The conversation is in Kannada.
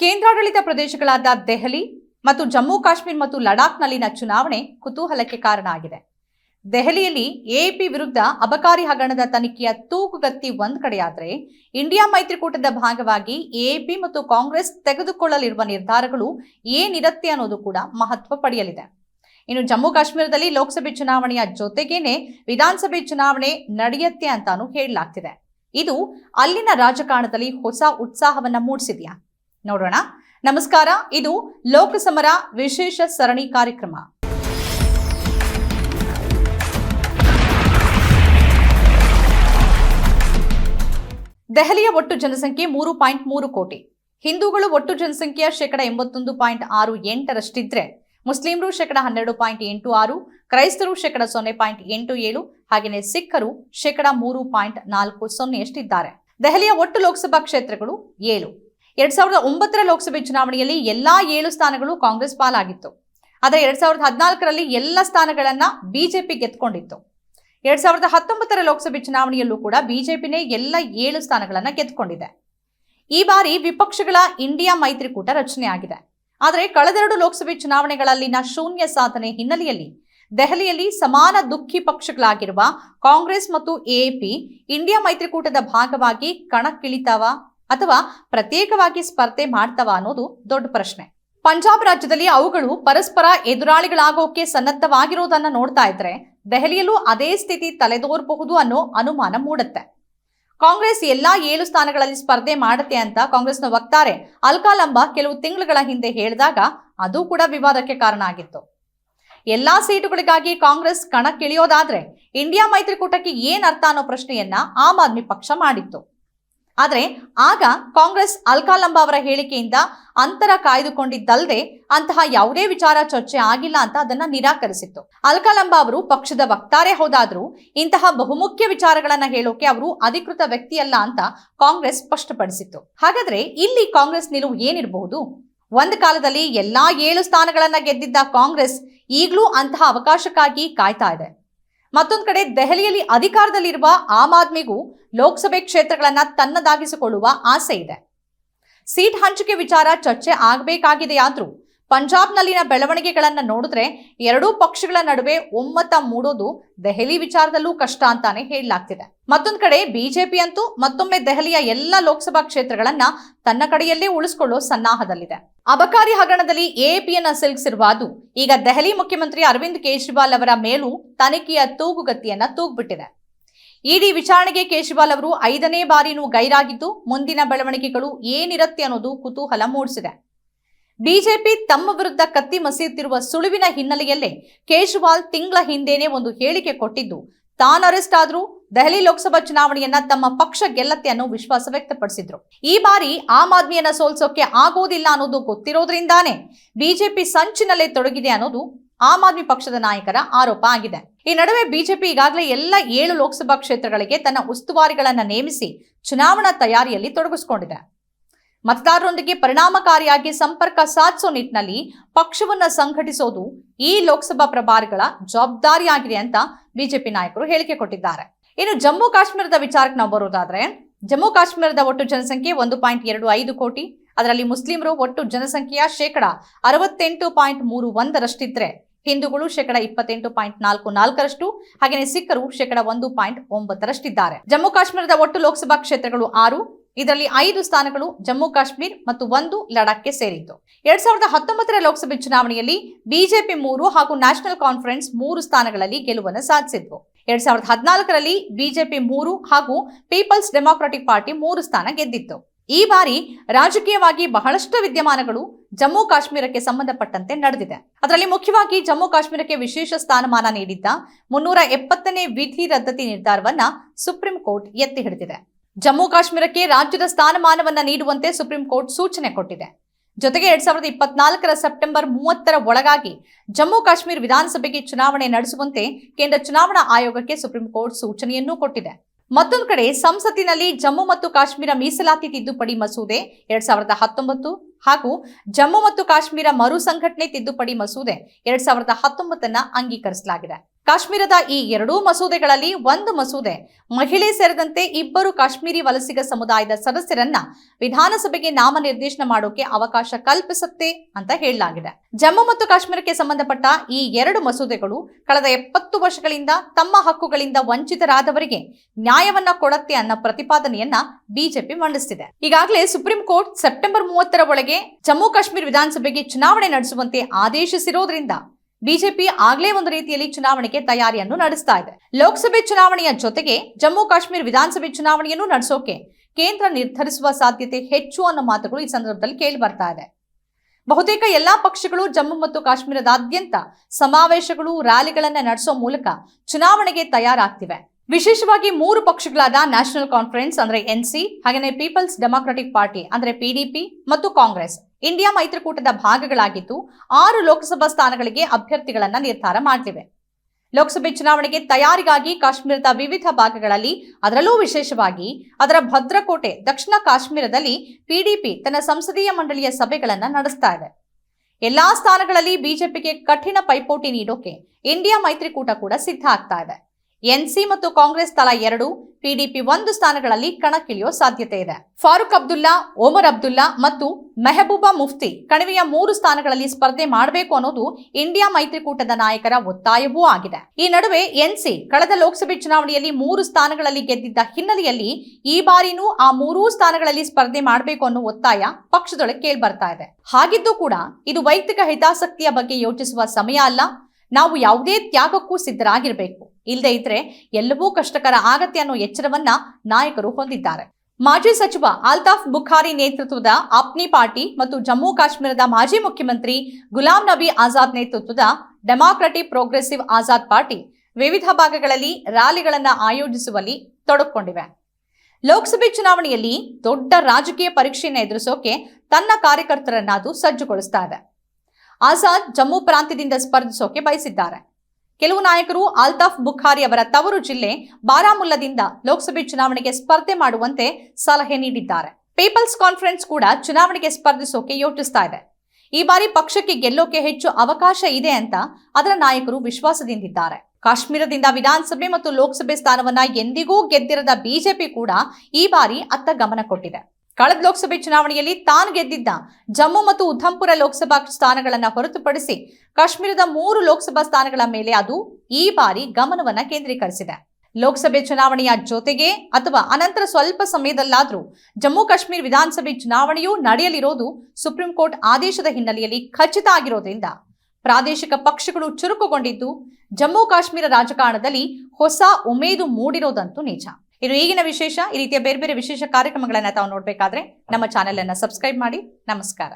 ಕೇಂದ್ರಾಡಳಿತ ಪ್ರದೇಶಗಳಾದ ದೆಹಲಿ ಮತ್ತು ಜಮ್ಮು ಕಾಶ್ಮೀರ್ ಮತ್ತು ಲಡಾಖ್ನಲ್ಲಿನ ಚುನಾವಣೆ ಕುತೂಹಲಕ್ಕೆ ಕಾರಣ ಆಗಿದೆ. ದೆಹಲಿಯಲ್ಲಿ ಎಪಿ ವಿರುದ್ಧ ಅಬಕಾರಿ ಹಗರಣದ ತನಿಖೆಯ ತೂಕುಗತ್ತಿ ಒಂದ್ ಕಡೆಯಾದರೆ ಇಂಡಿಯಾ ಮೈತ್ರಿಕೂಟದ ಭಾಗವಾಗಿ ಎಪಿ ಮತ್ತು ಕಾಂಗ್ರೆಸ್ ತೆಗೆದುಕೊಳ್ಳಲಿರುವ ನಿರ್ಧಾರಗಳು ಏನಿರುತ್ತೆ ಅನ್ನೋದು ಕೂಡ ಮಹತ್ವ ಪಡೆಯಲಿದೆ. ಇನ್ನು ಜಮ್ಮು ಕಾಶ್ಮೀರದಲ್ಲಿ ಲೋಕಸಭೆ ಚುನಾವಣೆಯ ಜೊತೆಗೇನೆ ವಿಧಾನಸಭೆ ಚುನಾವಣೆ ನಡೆಯುತ್ತೆ ಅಂತಾನು ಹೇಳಲಾಗ್ತಿದೆ. ಇದು ಅಲ್ಲಿನ ರಾಜಕಾರಣದಲ್ಲಿ ಹೊಸ ಉತ್ಸಾಹವನ್ನ ಮೂಡಿಸಿದ್ಯಾ? ನೋಡೋಣ. ನಮಸ್ಕಾರ, ಇದು ಲೋಕಸಮರ ವಿಶೇಷ ಸರಣಿ ಕಾರ್ಯಕ್ರಮ. ದೆಹಲಿಯ ಒಟ್ಟು ಜನಸಂಖ್ಯೆ ಮೂರು ಪಾಯಿಂಟ್ ಮೂರು ಕೋಟಿ. ಹಿಂದೂಗಳು ಒಟ್ಟು ಜನಸಂಖ್ಯೆಯ ಶೇಕಡ ಎಂಬತ್ತೊಂದು ಪಾಯಿಂಟ್ ಆರು ಎಂಟರಷ್ಟಿದ್ರೆ, ಮುಸ್ಲಿಮರು ಶೇಕಡ ಹನ್ನೆರಡು ಪಾಯಿಂಟ್ ಎಂಟು ಆರು, ಕ್ರೈಸ್ತರು ಶೇಕಡ ಸೊನ್ನೆ ಪಾಯಿಂಟ್ ಎಂಟು ಏಳು, ಹಾಗೆಯೇ ಸಿಖ್ಖರು ಶೇಕಡ ಮೂರು ಪಾಯಿಂಟ್ ನಾಲ್ಕು ಸೊನ್ನೆಯಷ್ಟಿದ್ದಾರೆ. ದೆಹಲಿಯ ಒಟ್ಟು ಲೋಕಸಭಾ ಕ್ಷೇತ್ರಗಳು ಏಳು. ಎರಡ್ ಸಾವಿರದ ಒಂಬತ್ತರ ಲೋಕಸಭೆ ಚುನಾವಣೆಯಲ್ಲಿ ಎಲ್ಲಾ ಏಳು ಸ್ಥಾನಗಳು ಕಾಂಗ್ರೆಸ್ ಪಾಲಾಗಿತ್ತು. ಆದರೆ ಎರಡ್ ಸಾವಿರದ ಹದಿನಾಲ್ಕರಲ್ಲಿ ಎಲ್ಲ ಸ್ಥಾನಗಳನ್ನ ಬಿಜೆಪಿ ಗೆದ್ಕೊಂಡಿತ್ತು. ಎರಡ್ ಸಾವಿರದ ಹತ್ತೊಂಬತ್ತರ ಲೋಕಸಭೆ ಚುನಾವಣೆಯಲ್ಲೂ ಕೂಡ ಬಿಜೆಪಿನೇ ಎಲ್ಲ ಏಳು ಸ್ಥಾನಗಳನ್ನ ಗೆದ್ದುಕೊಂಡಿದೆ ಈ ಬಾರಿ ವಿಪಕ್ಷಗಳ ಇಂಡಿಯಾ ಮೈತ್ರಿಕೂಟ ರಚನೆಯಾಗಿದೆ ಆದರೆ ಕಳೆದೆರಡು ಲೋಕಸಭೆ ಚುನಾವಣೆಗಳಲ್ಲಿನ ಶೂನ್ಯ ಸಾಧನೆ ಹಿನ್ನೆಲೆಯಲ್ಲಿ ದೆಹಲಿಯಲ್ಲಿ ಸಮಾನ ದುಃಖಿ ಪಕ್ಷಗಳಾಗಿರುವ ಕಾಂಗ್ರೆಸ್ ಮತ್ತು ಎಪಿ ಇಂಡಿಯಾ ಮೈತ್ರಿಕೂಟದ ಭಾಗವಾಗಿ ಕಣಕ್ಕಿಳಿತಾವ? ಅಥವಾ ಪ್ರತ್ಯೇಕವಾಗಿ ಸ್ಪರ್ಧೆ ಮಾಡ್ತವ ಅನ್ನೋದು ದೊಡ್ಡ ಪ್ರಶ್ನೆ. ಪಂಜಾಬ್ ರಾಜ್ಯದಲ್ಲಿ ಅವುಗಳು ಪರಸ್ಪರ ಎದುರಾಳಿಗಳಾಗೋಕೆ ಸನ್ನದ್ಧವಾಗಿರೋದನ್ನ ನೋಡ್ತಾ ಇದ್ರೆ ದೆಹಲಿಯಲ್ಲೂ ಅದೇ ಸ್ಥಿತಿ ತಲೆದೋರ್ಬಹುದು ಅನ್ನೋ ಅನುಮಾನ ಮೂಡುತ್ತೆ. ಕಾಂಗ್ರೆಸ್ ಎಲ್ಲಾ ಏಳು ಸ್ಥಾನಗಳಲ್ಲಿ ಸ್ಪರ್ಧೆ ಮಾಡುತ್ತೆ ಅಂತ ಕಾಂಗ್ರೆಸ್ನ ವಕ್ತಾರೆ ಅಲ್ಕಾಲಂಬ ಕೆಲವು ತಿಂಗಳುಗಳ ಹಿಂದೆ ಹೇಳಿದಾಗ ಅದು ಕೂಡ ವಿವಾದಕ್ಕೆ ಕಾರಣ ಆಗಿತ್ತು. ಎಲ್ಲಾ ಸೀಟುಗಳಿಗಾಗಿ ಕಾಂಗ್ರೆಸ್ ಕಣಕ್ಕಿಳಿಯೋದಾದ್ರೆ ಇಂಡಿಯಾ ಮೈತ್ರಿಕೂಟಕ್ಕೆ ಏನ್ ಅರ್ಥ ಅನ್ನೋ ಪ್ರಶ್ನೆಯನ್ನ ಆಮ್ ಆದ್ಮಿ ಪಕ್ಷ ಮಾಡಿತ್ತು. ಆದರೆ ಆಗ ಕಾಂಗ್ರೆಸ್ ಅಲ್ಕಾಲಂಬ ಅವರ ಹೇಳಿಕೆಯಿಂದ ಅಂತರ ಕಾಯ್ದುಕೊಂಡಿದ್ದಲ್ಲದೆ ಅಂತಹ ಯಾವುದೇ ವಿಚಾರ ಚರ್ಚೆ ಆಗಿಲ್ಲ ಅಂತ ಅದನ್ನ ನಿರಾಕರಿಸಿತ್ತು. ಅಲ್ಕಾಲಂಬ ಅವರು ಪಕ್ಷದ ವಕ್ತಾರೆ ಹೋದಾದ್ರೂ ಇಂತಹ ಬಹುಮುಖ್ಯ ವಿಚಾರಗಳನ್ನ ಹೇಳೋಕೆ ಅವರು ಅಧಿಕೃತ ವ್ಯಕ್ತಿಯಲ್ಲ ಅಂತ ಕಾಂಗ್ರೆಸ್ ಸ್ಪಷ್ಟಪಡಿಸಿತ್ತು. ಹಾಗಾದ್ರೆ ಇಲ್ಲಿ ಕಾಂಗ್ರೆಸ್ ನಿಲುವು ಏನಿರಬಹುದು? ಒಂದು ಕಾಲದಲ್ಲಿ ಎಲ್ಲಾ ಏಳು ಸ್ಥಾನಗಳನ್ನ ಗೆದ್ದಿದ್ದ ಕಾಂಗ್ರೆಸ್ ಈಗಲೂ ಅಂತಹ ಅವಕಾಶಕ್ಕಾಗಿ ಕಾಯ್ತಾ ಇದೆ. ಮತ್ತೊಂದು ಕಡೆ ದೆಹಲಿಯಲ್ಲಿ ಅಧಿಕಾರದಲ್ಲಿರುವ ಆಮ್ ಆದ್ಮಿಗೂ ಲೋಕಸಭೆ ಕ್ಷೇತ್ರಗಳನ್ನ ತನ್ನದಾಗಿಸಿಕೊಳ್ಳುವ ಆಸೆ ಇದೆ. ಸೀಟ್ ಹಂಚಿಕೆ ವಿಚಾರ ಚರ್ಚೆ ಆಗಬೇಕಾಗಿದೆಯಾದ್ರೂ ಪಂಜಾಬ್ನಲ್ಲಿನ ಬೆಳವಣಿಗೆಗಳನ್ನ ನೋಡಿದ್ರೆ ಎರಡೂ ಪಕ್ಷಗಳ ನಡುವೆ ಒಮ್ಮತ ಮೂಡೋದು ದೆಹಲಿ ವಿಚಾರದಲ್ಲೂ ಕಷ್ಟ ಅಂತಾನೆ ಹೇಳಲಾಗ್ತಿದೆ. ಮತ್ತೊಂದು ಕಡೆ ಬಿಜೆಪಿ ಅಂತೂ ಮತ್ತೊಮ್ಮೆ ದೆಹಲಿಯ ಎಲ್ಲ ಲೋಕಸಭಾ ಕ್ಷೇತ್ರಗಳನ್ನ ತನ್ನ ಕಡೆಯಲ್ಲೇ ಉಳಿಸಿಕೊಳ್ಳೋ ಸನ್ನಾಹದಲ್ಲಿದೆ. ಅಬಕಾರಿ ಹಗರಣದಲ್ಲಿ ಎಪಿಯನ್ನ ಸಿಲುಕಿಸಿರುವ ಅದು ಈಗ ದೆಹಲಿ ಮುಖ್ಯಮಂತ್ರಿ ಅರವಿಂದ್ ಕೇಜ್ರಿವಾಲ್ ಅವರ ಮೇಲೂ ತನಿಖೆಯ ತೂಗುಗತಿಯನ್ನ ತೂಗ್ಬಿಟ್ಟಿದೆ. ಇಡಿ ವಿಚಾರಣೆಗೆ ಕೇಜ್ರಿವಾಲ್ ಅವರು ಐದನೇ ಬಾರಿನೂ ಗೈರಾಗಿದ್ದು ಮುಂದಿನ ಬೆಳವಣಿಗೆಗಳು ಏನಿರುತ್ತೆ ಅನ್ನೋದು ಕುತೂಹಲ ಮೂಡಿಸಿದೆ. ಬಿಜೆಪಿ ತಮ್ಮ ವಿರುದ್ಧ ಕತ್ತಿ ಮಸಿಯುತ್ತಿರುವ ಸುಳಿವಿನ ಹಿನ್ನೆಲೆಯಲ್ಲೇ ಕೇಜ್ರಿವಾಲ್ ತಿಂಗಳ ಹಿಂದೆನೇ ಒಂದು ಹೇಳಿಕೆ ಕೊಟ್ಟಿದ್ದು. ತಾನು ಅರೆಸ್ಟ್ ಆದ್ರೂ ದೆಹಲಿ ಲೋಕಸಭಾ ಚುನಾವಣೆಯನ್ನ ತಮ್ಮ ಪಕ್ಷ ಗೆಲ್ಲತ್ತೆ ಅನ್ನೋ ವಿಶ್ವಾಸ ವ್ಯಕ್ತಪಡಿಸಿದ್ರು. ಈ ಬಾರಿ ಆಮ್ ಆದ್ಮಿಯನ್ನ ಸೋಲ್ಸೋಕೆ ಆಗೋದಿಲ್ಲ ಅನ್ನೋದು ಗೊತ್ತಿರೋದ್ರಿಂದಾನೇ ಬಿಜೆಪಿ ಸಂಚಿನಲ್ಲೇ ತೊಡಗಿದೆ ಅನ್ನೋದು ಆಮ್ ಆದ್ಮಿ ಪಕ್ಷದ ನಾಯಕರ ಆರೋಪ ಆಗಿದೆ. ಈ ನಡುವೆ ಬಿಜೆಪಿ ಈಗಾಗಲೇ ಎಲ್ಲ ಏಳು ಲೋಕಸಭಾ ಕ್ಷೇತ್ರಗಳಿಗೆ ತನ್ನ ಉಸ್ತುವಾರಿಗಳನ್ನ ನೇಮಿಸಿ ಚುನಾವಣಾ ತಯಾರಿಯಲ್ಲಿ ತೊಡಗಿಸಿಕೊಂಡಿದೆ. ಮತದಾರರೊಂದಿಗೆ ಪರಿಣಾಮಕಾರಿಯಾಗಿ ಸಂಪರ್ಕ ಸಾಧಿಸೋ ನಿಟ್ಟಿನಲ್ಲಿ ಪಕ್ಷವನ್ನ ಸಂಘಟಿಸೋದು ಈ ಲೋಕಸಭಾ ಪ್ರಭಾರಿಗಳ ಜವಾಬ್ದಾರಿಯಾಗಿದೆ ಅಂತ ಬಿಜೆಪಿ ನಾಯಕರು ಹೇಳಿಕೆ ಕೊಟ್ಟಿದ್ದಾರೆ. ಇನ್ನು ಜಮ್ಮು ಕಾಶ್ಮೀರದ ವಿಚಾರಕ್ಕೆ ನಾವು ಬರೋದಾದ್ರೆ, ಜಮ್ಮು ಕಾಶ್ಮೀರದ ಒಟ್ಟು ಜನಸಂಖ್ಯೆ ಒಂದು ಪಾಯಿಂಟ್ ಎರಡು ಐದು ಕೋಟಿ, ಅದರಲ್ಲಿ ಮುಸ್ಲಿಮರು ಒಟ್ಟು ಜನಸಂಖ್ಯೆಯ ಶೇಕಡ ಅರವತ್ತೆಂಟು ಪಾಯಿಂಟ್ ಮೂರು ಒಂದರಷ್ಟಿದ್ರೆ, ಹಿಂದೂಗಳು ಶೇಕಡ ಇಪ್ಪತ್ತೆಂಟು ಪಾಯಿಂಟ್ ನಾಲ್ಕು ನಾಲ್ಕರಷ್ಟು, ಹಾಗೆಯೇ ಸಿಖ್ಖರು ಶೇಕಡ ಒಂದು ಪಾಯಿಂಟ್ ಒಂಬತ್ತರಷ್ಟಿದ್ದಾರೆ. ಜಮ್ಮು ಕಾಶ್ಮೀರದ ಒಟ್ಟು ಲೋಕಸಭಾ ಕ್ಷೇತ್ರಗಳು ಆರು ಇದರಲ್ಲಿ ಐದು ಸ್ಥಾನಗಳು ಜಮ್ಮು ಕಾಶ್ಮೀರ್ ಮತ್ತು ಒಂದು ಲಡಾಖ್ಗೆ ಸೇರಿತ್ತು. ಎರಡ್ ಸಾವಿರದ ಹತ್ತೊಂಬತ್ತರ ಲೋಕಸಭೆ ಚುನಾವಣೆಯಲ್ಲಿ ಬಿಜೆಪಿ ಮೂರು ಹಾಗೂ ನ್ಯಾಷನಲ್ ಕಾನ್ಫರೆನ್ಸ್ ಮೂರು ಸ್ಥಾನಗಳಲ್ಲಿ ಗೆಲುವನ್ನು ಸಾಧಿಸಿದ್ವು. ಎರಡ್ ಸಾವಿರದ ಹದಿನಾಲ್ಕರಲ್ಲಿ ಬಿಜೆಪಿ ಮೂರು ಹಾಗೂ ಪೀಪಲ್ಸ್ ಡೆಮಾಕ್ರೆಟಿಕ್ ಪಾರ್ಟಿ ಮೂರು ಸ್ಥಾನ ಗೆದ್ದಿತ್ತು. ಈ ಬಾರಿ ರಾಜಕೀಯವಾಗಿ ಬಹಳಷ್ಟು ವಿದ್ಯಮಾನಗಳು ಜಮ್ಮು ಕಾಶ್ಮೀರಕ್ಕೆ ಸಂಬಂಧಪಟ್ಟಂತೆ ನಡೆದಿದೆ. ಅದರಲ್ಲಿ ಮುಖ್ಯವಾಗಿ ಜಮ್ಮು ಕಾಶ್ಮೀರಕ್ಕೆ ವಿಶೇಷ ಸ್ಥಾನಮಾನ ನೀಡಿದ್ದ ಮುನ್ನೂರ ಎಪ್ಪತ್ತನೇ ವಿಧಿ ರದ್ದತಿ ನಿರ್ಧಾರವನ್ನ ಸುಪ್ರೀಂ ಕೋರ್ಟ್ ಎತ್ತಿ ಹಿಡಿದಿದೆ. ಜಮ್ಮು ಕಾಶ್ಮೀರಕ್ಕೆ ರಾಜ್ಯದ ಸ್ಥಾನಮಾನವನ್ನು ನೀಡುವಂತೆ ಸುಪ್ರೀಂ ಕೋರ್ಟ್ ಸೂಚನೆ ಕೊಟ್ಟಿದೆ. ಜೊತೆಗೆ ಎರಡ್ ಸಾವಿರದ ಇಪ್ಪತ್ನಾಲ್ಕರ ಸೆಪ್ಟೆಂಬರ್ ಮೂವತ್ತರ ಒಳಗಾಗಿ ಜಮ್ಮು ಕಾಶ್ಮೀರ ವಿಧಾನಸಭೆಗೆ ಚುನಾವಣೆ ನಡೆಸುವಂತೆ ಕೇಂದ್ರ ಚುನಾವಣಾ ಆಯೋಗಕ್ಕೆ ಸುಪ್ರೀಂ ಕೋರ್ಟ್ ಸೂಚನೆಯನ್ನೂ ಕೊಟ್ಟಿದೆ. ಮತ್ತೊಂದು ಕಡೆ ಸಂಸತ್ತಿನಲ್ಲಿ ಜಮ್ಮು ಮತ್ತು ಕಾಶ್ಮೀರ ಮೀಸಲಾತಿ ತಿದ್ದುಪಡಿ ಮಸೂದೆ ಎರಡ್ ಸಾವಿರದ ಹತ್ತೊಂಬತ್ತು ಹಾಗೂ ಜಮ್ಮು ಮತ್ತು ಕಾಶ್ಮೀರ ಮರು ಸಂಘಟನೆ ತಿದ್ದುಪಡಿ ಮಸೂದೆ ಎರಡ್ ಸಾವಿರದ ಹತ್ತೊಂಬತ್ತನ್ನ ಅಂಗೀಕರಿಸಲಾಗಿದೆ. ಕಾಶ್ಮೀರದ ಈ ಎರಡೂ ಮಸೂದೆಗಳಲ್ಲಿ ಒಂದು ಮಸೂದೆ, ಮಹಿಳೆ ಸೇರಿದಂತೆ ಇಬ್ಬರು ಕಾಶ್ಮೀರಿ ವಲಸಿಗ ಸಮುದಾಯದ ಸದಸ್ಯರನ್ನ ವಿಧಾನಸಭೆಗೆ ನಾಮನಿರ್ದೇಶನ ಮಾಡೋಕೆ ಅವಕಾಶ ಕಲ್ಪಿಸುತ್ತೆ ಅಂತ ಹೇಳಲಾಗಿದೆ. ಜಮ್ಮು ಮತ್ತು ಕಾಶ್ಮೀರಕ್ಕೆ ಸಂಬಂಧಪಟ್ಟ ಈ ಎರಡು ಮಸೂದೆಗಳು ಕಳೆದ ಎಪ್ಪತ್ತು ವರ್ಷಗಳಿಂದ ತಮ್ಮ ಹಕ್ಕುಗಳಿಂದ ವಂಚಿತರಾದವರಿಗೆ ನ್ಯಾಯವನ್ನ ಕೊಡತ್ತೆ ಅನ್ನೋ ಪ್ರತಿಪಾದನೆಯನ್ನ ಬಿಜೆಪಿ ಮಂಡಿಸಿದೆ ಈಗಾಗಲೇ ಸುಪ್ರೀಂ ಕೋರ್ಟ್ ಸೆಪ್ಟೆಂಬರ್ ಮೂವತ್ತರ ಒಳಗೆ ಜಮ್ಮು ಕಾಶ್ಮೀರ ವಿಧಾನಸಭೆಗೆ ಚುನಾವಣೆ ನಡೆಸುವಂತೆ ಆದೇಶಿಸಿರೋದ್ರಿಂದ ಬಿಜೆಪಿ ಆಗ್ಲೇ ಒಂದು ರೀತಿಯಲ್ಲಿ ಚುನಾವಣೆಗೆ ತಯಾರಿಯನ್ನು ನಡೆಸ್ತಾ ಇದೆ. ಲೋಕಸಭೆ ಚುನಾವಣೆಯ ಜೊತೆಗೆ ಜಮ್ಮು ಕಾಶ್ಮೀರ ವಿಧಾನಸಭೆ ಚುನಾವಣೆಯನ್ನು ನಡೆಸೋಕೆ ಕೇಂದ್ರ ನಿರ್ಧರಿಸುವ ಸಾಧ್ಯತೆ ಹೆಚ್ಚು ಅನ್ನೋ ಮಾತುಗಳು ಈ ಸಂದರ್ಭದಲ್ಲಿ ಕೇಳಿ ಬರ್ತಾ ಇದೆ. ಬಹುತೇಕ ಎಲ್ಲಾ ಪಕ್ಷಗಳು ಜಮ್ಮು ಮತ್ತು ಕಾಶ್ಮೀರದಾದ್ಯಂತ ಸಮಾವೇಶಗಳು, ರ್ಯಾಲಿಗಳನ್ನ ನಡೆಸೋ ಮೂಲಕ ಚುನಾವಣೆಗೆ ತಯಾರಾಗ್ತಿವೆ. ವಿಶೇಷವಾಗಿ ಮೂರು ಪಕ್ಷಗಳಾದ ನ್ಯಾಷನಲ್ ಕಾನ್ಫರೆನ್ಸ್ ಅಂದ್ರೆ ಎನ್ಸಿ ಹಾಗೆಯೇ ಪೀಪಲ್ಸ್ ಡೆಮಾಕ್ರೆಟಿಕ್ ಪಾರ್ಟಿ ಅಂದ್ರೆ ಪಿಡಿಪಿ ಮತ್ತು ಕಾಂಗ್ರೆಸ್ ಇಂಡಿಯಾ ಮೈತ್ರಿಕೂಟದ ಭಾಗಗಳಾಗಿದ್ದು ಆರು ಲೋಕಸಭಾ ಸ್ಥಾನಗಳಿಗೆ ಅಭ್ಯರ್ಥಿಗಳನ್ನ ನಿರ್ಧಾರ ಮಾಡಲಿವೆ ಲೋಕಸಭೆ ಚುನಾವಣೆಗೆ ತಯಾರಿಗಾಗಿ ಕಾಶ್ಮೀರದ ವಿವಿಧ ಭಾಗಗಳಲ್ಲಿ, ಅದರಲ್ಲೂ ವಿಶೇಷವಾಗಿ ಅದರ ಭದ್ರಕೋಟೆ, ದಕ್ಷಿಣ ಕಾಶ್ಮೀರದಲ್ಲಿ ಪಿಡಿಪಿ ತನ್ನ ಸಂಸದೀಯ ಮಂಡಳಿಯ ಸಭೆಗಳನ್ನ ನಡೆಸ್ತಾ ಇದೆ. ಎಲ್ಲಾ ಸ್ಥಾನಗಳಲ್ಲಿ ಬಿಜೆಪಿಗೆ ಕಠಿಣ ಪೈಪೋಟಿ ನೀಡೋಕೆ ಇಂಡಿಯಾ ಮೈತ್ರಿಕೂಟ ಕೂಡ ಸಿದ್ಧ ಆಗ್ತಾ ಇದೆ. ಎನ್ಸಿ ಮತ್ತು ಕಾಂಗ್ರೆಸ್ ತಲಾ ಎರಡು ಪಿಡಿಪಿ ಒಂದು ಸ್ಥಾನಗಳಲ್ಲಿ ಕಣಕ್ಕಿಳಿಯೋ ಸಾಧ್ಯತೆ ಇದೆ. ಫಾರೂಕ್ ಅಬ್ದುಲ್ಲಾ, ಓಮರ್ ಅಬ್ದುಲ್ಲಾ ಮತ್ತು ಮೆಹಬೂಬಾ ಮುಫ್ತಿ ಕಣಿವೆಯ ಮೂರು ಸ್ಥಾನಗಳಲ್ಲಿ ಸ್ಪರ್ಧೆ ಮಾಡಬೇಕು ಅನ್ನೋದು ಇಂಡಿಯಾ ಮೈತ್ರಿಕೂಟದ ನಾಯಕರ ಒತ್ತಾಯವೂ ಆಗಿದೆ. ಈ ನಡುವೆ ಎನ್ಸಿ ಕಳೆದ ಲೋಕಸಭೆ ಚುನಾವಣೆಯಲ್ಲಿ ಮೂರು ಸ್ಥಾನಗಳಲ್ಲಿ ಗೆದ್ದಿದ್ದ ಹಿನ್ನೆಲೆಯಲ್ಲಿ ಈ ಬಾರಿನೂ ಆ ಮೂರೂ ಸ್ಥಾನಗಳಲ್ಲಿ ಸ್ಪರ್ಧೆ ಮಾಡಬೇಕು ಅನ್ನೋ ಒತ್ತಾಯ ಪಕ್ಷದೊಳಗೆ ಕೇಳಿಬರ್ತಾ ಇದೆ. ಹಾಗಿದ್ದು ಕೂಡ ಇದು ವೈಯಕ್ತಿಕ ಹಿತಾಸಕ್ತಿಯ ಬಗ್ಗೆ ಯೋಚಿಸುವ ಸಮಯ ಅಲ್ಲ ನಾವು ಯಾವುದೇ ತ್ಯಾಗಕ್ಕೂ ಸಿದ್ಧರಾಗಿರಬೇಕು. ಇಲ್ಲದೆ ಇದ್ರೆ ಎಲ್ಲವೂ ಕಷ್ಟಕರ ಆಗತ್ಯ ಅನ್ನೋ ಎಚ್ಚರವನ್ನ ನಾಯಕರು ಹೊಂದಿದ್ದಾರೆ. ಮಾಜಿ ಸಚಿವ ಅಲ್ತಾಫ್ ಬುಖಾರಿ ನೇತೃತ್ವದ ಆಪ್ನಿ ಪಾರ್ಟಿ ಮತ್ತು ಜಮ್ಮು ಕಾಶ್ಮೀರದ ಮಾಜಿ ಮುಖ್ಯಮಂತ್ರಿ ಗುಲಾಂ ನಬಿ ಆಜಾದ್ ನೇತೃತ್ವದ ಡೆಮಾಕ್ರಟಿಕ್ ಪ್ರೋಗ್ರೆಸಿವ್ ಆಜಾದ್ ಪಾರ್ಟಿ ವಿವಿಧ ಭಾಗಗಳಲ್ಲಿ ರ್ಯಾಲಿಗಳನ್ನು ಆಯೋಜಿಸುವಲ್ಲಿ ತೊಡಕೊಂಡಿವೆ ಲೋಕಸಭೆ ಚುನಾವಣೆಯಲ್ಲಿ ದೊಡ್ಡ ರಾಜಕೀಯ ಪರೀಕ್ಷೆಯನ್ನು ಎದುರಿಸೋಕೆ ತನ್ನ ಕಾರ್ಯಕರ್ತರನ್ನ ಅದು ಸಜ್ಜುಗೊಳಿಸ್ತಾ ಇದೆ. ಆಜಾದ್ ಜಮ್ಮು ಪ್ರಾಂತ್ಯದಿಂದ ಸ್ಪರ್ಧಿಸೋಕೆ ಬಯಸಿದ್ದಾರೆ. ಕೆಲವು ನಾಯಕರು ಅಲ್ತಾಫ್ ಬುಖಾರಿ ಅವರ ತವರು ಜಿಲ್ಲೆ ಬಾರಾಮುಲ್ಲದಿಂದ ಲೋಕಸಭೆ ಚುನಾವಣೆಗೆ ಸ್ಪರ್ಧೆ ಮಾಡುವಂತೆ ಸಲಹೆ ನೀಡಿದ್ದಾರೆ. ಪೀಪಲ್ಸ್ ಕಾನ್ಫರೆನ್ಸ್ ಕೂಡ ಚುನಾವಣೆಗೆ ಸ್ಪರ್ಧಿಸೋಕೆ ಯೋಚಿಸ್ತಾ ಇದೆ. ಈ ಬಾರಿ ಪಕ್ಷಕ್ಕೆ ಗೆಲ್ಲೋಕೆ ಹೆಚ್ಚು ಅವಕಾಶ ಇದೆ ಅಂತ ಅದರ ನಾಯಕರು ವಿಶ್ವಾಸದಿಂದಿದ್ದಾರೆ. ಕಾಶ್ಮೀರದಿಂದ ವಿಧಾನಸಭೆ ಮತ್ತು ಲೋಕಸಭೆ ಸ್ಥಾನವನ್ನ ಎಂದಿಗೂ ಗೆದ್ದಿರದ ಬಿಜೆಪಿ ಕೂಡ ಈ ಬಾರಿ ಅತ್ತ ಗಮನ ಕೊಟ್ಟಿದೆ. ಕಳೆದ ಲೋಕಸಭೆ ಚುನಾವಣೆಯಲ್ಲಿ ತಾನು ಗೆದ್ದಿದ್ದ ಜಮ್ಮು ಮತ್ತು ಉಧಂಪುರ ಲೋಕಸಭಾ ಸ್ಥಾನಗಳನ್ನು ಹೊರತುಪಡಿಸಿ ಕಾಶ್ಮೀರದ ಮೂರು ಲೋಕಸಭಾ ಸ್ಥಾನಗಳ ಮೇಲೆ ಅದು ಈ ಬಾರಿ ಗಮನವನ್ನು ಕೇಂದ್ರೀಕರಿಸಿದೆ. ಲೋಕಸಭೆ ಚುನಾವಣೆಯ ಜೊತೆಗೆ ಅಥವಾ ಅನಂತರ ಸ್ವಲ್ಪ ಸಮಯದಲ್ಲಾದರೂ ಜಮ್ಮು ಕಾಶ್ಮೀರ ವಿಧಾನಸಭೆ ಚುನಾವಣೆಯೂ ನಡೆಯಲಿರೋದು ಸುಪ್ರೀಂ ಕೋರ್ಟ್ ಆದೇಶದ ಹಿನ್ನೆಲೆಯಲ್ಲಿ ಖಚಿತ ಆಗಿರೋದ್ರಿಂದ ಪ್ರಾದೇಶಿಕ ಪಕ್ಷಗಳು ಚುರುಕುಗೊಂಡಿದ್ದು ಜಮ್ಮು ಕಾಶ್ಮೀರ ರಾಜಕಾರಣದಲ್ಲಿ ಹೊಸ ಉಮೇದು ಮೂಡಿರೋದಂತೂ ನಿಜ. ಇದು ಈಗಿನ ವಿಶೇಷ ಈ ರೀತಿಯ ಬೇರೆ ಬೇರೆ ವಿಶೇಷ ಕಾರ್ಯಕ್ರಮಗಳನ್ನು ತಾವು ನೋಡಬೇಕಾದ್ರೆ ನಮ್ಮ ಚಾನೆಲ್ ಅನ್ನ ಸಬ್ಸ್ಕ್ರೈಬ್ ಮಾಡಿ. ನಮಸ್ಕಾರ.